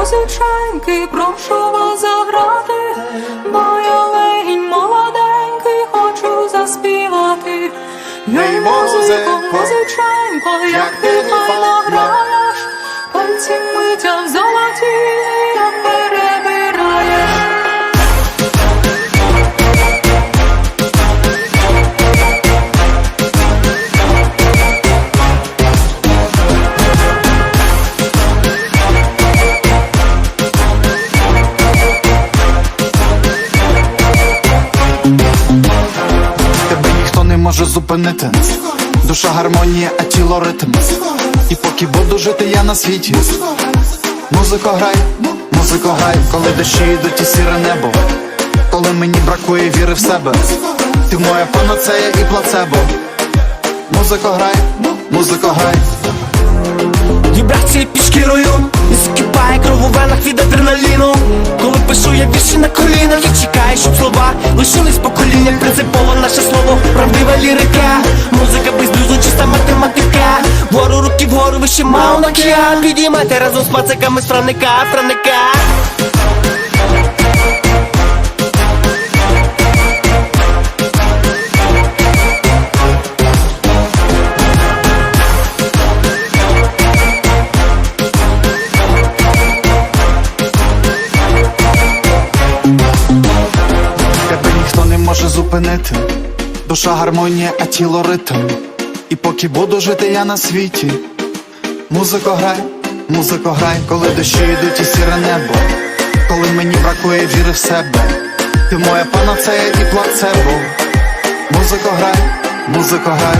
музиченьки, прошу вас заграти, бо я легінь молоденький, хочу заспівати. Ей, музико, музиченько, як ти ти файно файно граєш, пальці миття золоті, може зупинити. Душа гармонія, а тіло ритм. І поки буду жити я на світі. Музико грай, музико грай, коли дощі йдуть і сіре небо. Коли мені бракує віри в себе. Ти моя панацея і плацебо. Музико грай, музико грай. Вібрації під шкірою І закипає кров у венах від адреналіну Коли пишу я вірші на колінах Я чекаю, щоб слова лишились покоління Принципово наше слово, правдива лірика. Музика без блюзу, чиста математика. Вгору руки вгору, вище кія Підіймайте разом з пациками з франика, може зупинити. Душа гармонія, а тіло ритм. І поки буду жити я на світі. Музико грай, музико грай, коли дощі йдуть і сіре небо. Коли мені бракує віри в себе. Ти моя панацея і плацебо. Музико грай, музико грай.